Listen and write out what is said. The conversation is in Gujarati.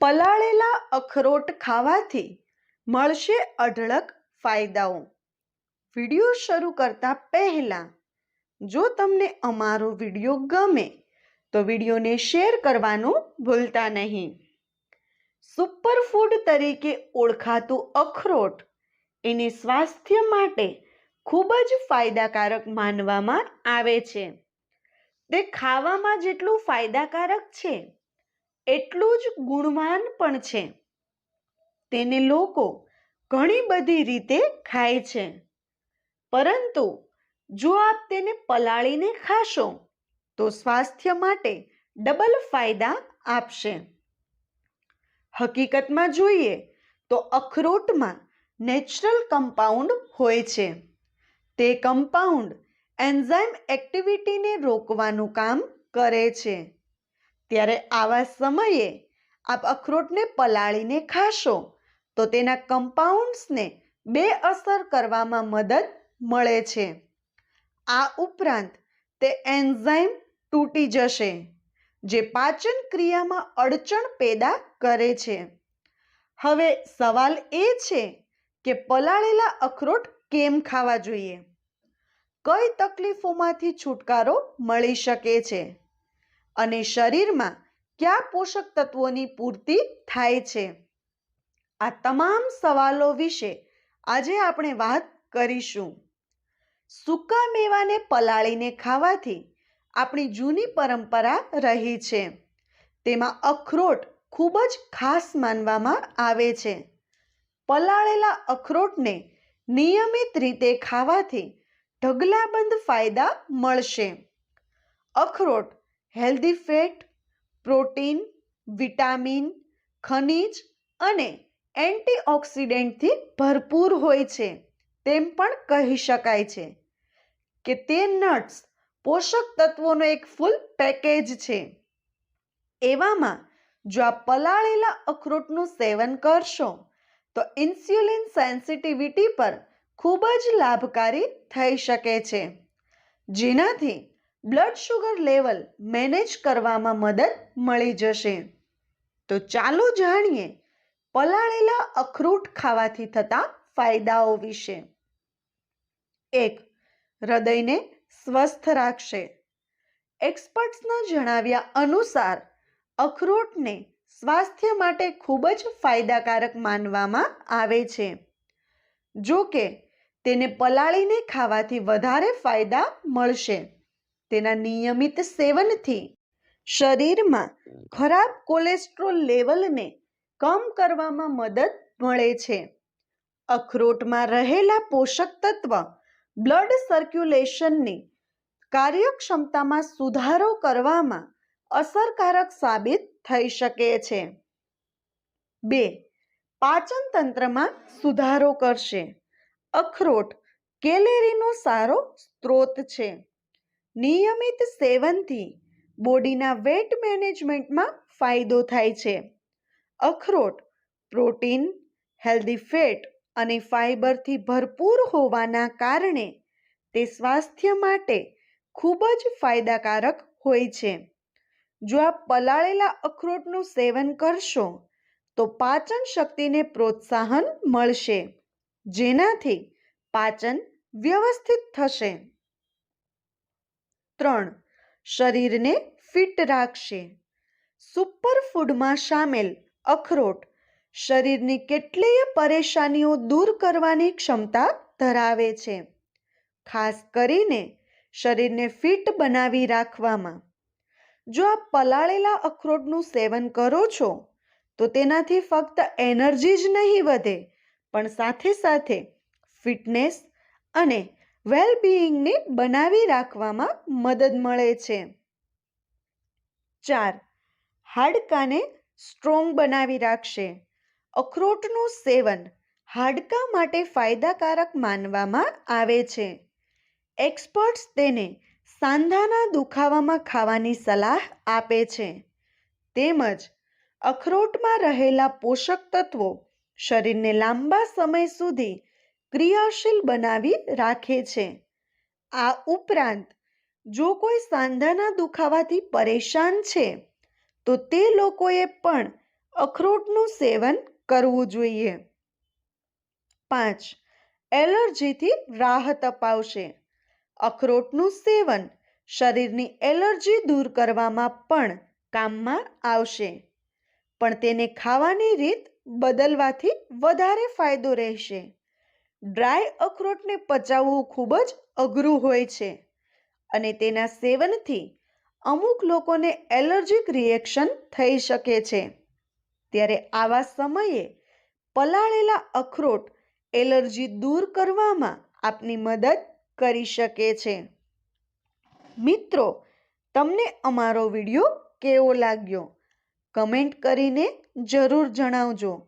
પલાળેલા અખરોટ ખાવાથી મળશે અઢળક ફાયદાઓ. વિડિયો શરૂ કરતા પહેલા, જો તમને અમારો વિડિયો ગમે, તો વિડીયોને શેર કરવાનું ભૂલતા નહીં. સુપરફૂડ તરીકે ઓળખાતું અખરોટ એને સ્વાસ્થ્ય માટે ખૂબ જ ફાયદાકારક માનવામાં આવે છે. તે ખાવામાં જેટલું ફાયદાકારક છે એટલું જ ગુણવાન પણ છે. તેને લોકો ઘણી બધી રીતે ખાય છે. પરંતુ જો આપ તેને પલાળીને ખાશો, તો સ્વાસ્થ્ય માટે ડબલ ફાયદા આપશે. હકીકતમાં જોઈએ તો અખરોટમાં નેચરલ કમ્પાઉન્ડ હોય છે. તે કમ્પાઉન્ડ એન્ઝાઇમ એક્ટિવિટીને રોકવાનું કામ કરે છે. ત્યારે આવા સમયે આપ અખરોટને પલાળીને ખાશો, તો તેના કમ્પાઉન્ડ્સને બે અસર કરવામાં મદદ મળે છે. આ ઉપરાંત, તે એન્ઝાઇમ તૂટી જશે, જે પાચન ક્રિયામાં અડચણ પેદા કરે છે. હવે સવાલ એ છે કે પલાળેલા અખરોટ કેમ ખાવા જોઈએ? કઈ તકલીફોમાંથી છુટકારો મળી શકે છે? અને શરીરમાં કયા પોષક તત્વોની પૂર્તિ થાય છે? આ તમામ સવાલો વિશે આજે આપણે વાત કરીશું. સૂકા મેવાને પલાળીને ખાવાથી આપણી જૂની પરંપરા રહી છે. તેમાં અખરોટ ખૂબ જ ખાસ માનવામાં આવે છે. પલાળેલા અખરોટને નિયમિત રીતે ખાવાથી ઢગલાબંધ ફાયદા મળશે. અખરોટ હેલ્ધી ફેટ, પ્રોટીન, વિટામિન, ખનિજ અને એન્ટીઓક્સિડન્ટથી ભરપૂર હોય છે, તેમ પણ કહી શકાય છે કે તે નટ્સ પોષક તત્વોનો એક ફૂલ પેકેજ છે. એવામાં જો આ પલાળેલા અખરોટનું સેવન કરશો, તો ઇન્સ્યુલિન સેન્સિટિવિટી પર ખૂબ જ લાભકારી થઈ શકે છે. જેનાથી બ્લડ શુગર લેવલ મેનેજ કરવામાં મદદ મળી જશે. તો ચાલો જાણીએ પલાળેલા અખરોટ ખાવાથી થતા ફાયદાઓ વિશે. એક, હૃદયને સ્વસ્થ રાખશે. એક્સપર્ટ્સના જણાવ્યા અનુસાર, અખરોટને સ્વાસ્થ્ય માટે ખૂબ જ ફાયદાકારક માનવામાં આવે છે. જો કે, તેને પલાળીને ખાવાથી વધારે ફાયદા મળશે. તેના નિયમિત સેવનથી શરીરમાં ખરાબ કોલેસ્ટ્રોલ લેવલને કમ કરવામાં મદદ મળે છે. અખરોટમાં રહેલા પોષક તત્વ બ્લડ સર્ક્યુલેશનની કાર્યક્ષમતામાં સુધારો કરવામાં અસરકારક સાબિત થઈ શકે છે. બે પાચન તંત્રમાં સુધારો કરશે. અખરોટ કેલેરીનો સારો સ્ત્રોત છે. નિયમિત સેવનથી બોડીના વેટ મેનેજમેન્ટમાં ફાયદો થાય છે. અખરોટ, પ્રોટીન, હેલ્ધી ફેટ અને ફાઇબરથી ભરપૂર હોવાના કારણે તે સ્વાસ્થ્ય માટે ખૂબ જ ફાયદાકારક હોય છે. જો આપ પલાળેલા અખરોટનું સેવન કરશો, તો પાચન શક્તિને પ્રોત્સાહન મળશે, જેનાથી પાચન વ્યવસ્થિત થશે. ત્રણ. શરીરને ફિટ રાખશે. સુપરફૂડમાં સામેલ અખરોટ શરીરની કેટલીય પરેશાનીઓ દૂર કરવાની ક્ષમતા ધરાવે છે, ખાસ કરીને શરીરને ફિટ બનાવી રાખવામાં. જો આપ પલાળેલા અખરોટનું સેવન કરો છો, તો તેનાથી ફક્ત એનર્જી જ નહીં વધે, પણ સાથે સાથે ફિટનેસ અને વેલબિઈંગને બનાવી રાખવામાં મદદ મળે છે. ચાર, હાડકાને સ્ટ્રોંગ બનાવી રાખશે. અખરોટનું સેવન હાડકા માટે ફાયદાકારક માનવામાં આવે છે. એક્સપર્ટ્સ તેને સાંધાના દુખાવામાં ખાવાની સલાહ આપે છે. તેમજ અખરોટમાં રહેલા પોષક તત્વો શરીરને લાંબા સમય સુધી ક્રિયાશીલ બનાવી રાખે છે. આ ઉપરાંત, જો કોઈ સાંધાના દુખાવાથી પરેશાન છે, તો તે લોકોએ પણ અખરોટનું સેવન કરવું જોઈએ. પાંચ, એલર્જીથી રાહત અપાવશે અખરોટનું સેવન શરીરની એલર્જી દૂર કરવામાં પણ કામમાં આવશે. પણ તેને ખાવાની રીત બદલવાથી વધારે ફાયદો રહેશે. ડ્રાય અખરોટને પચાવવું ખૂબ જ અઘરું હોય છે અને તેના સેવનથી અમુક લોકોને એલર્જીક રિએક્શન થઈ શકે છે. ત્યારે આવા સમયે પલાળેલા અખરોટ એલર્જી દૂર કરવામાં આપની મદદ કરી શકે છે. મિત્રો, તમને અમારો વીડિયો કેવો લાગ્યો? કમેન્ટ કરીને જરૂર જણાવજો.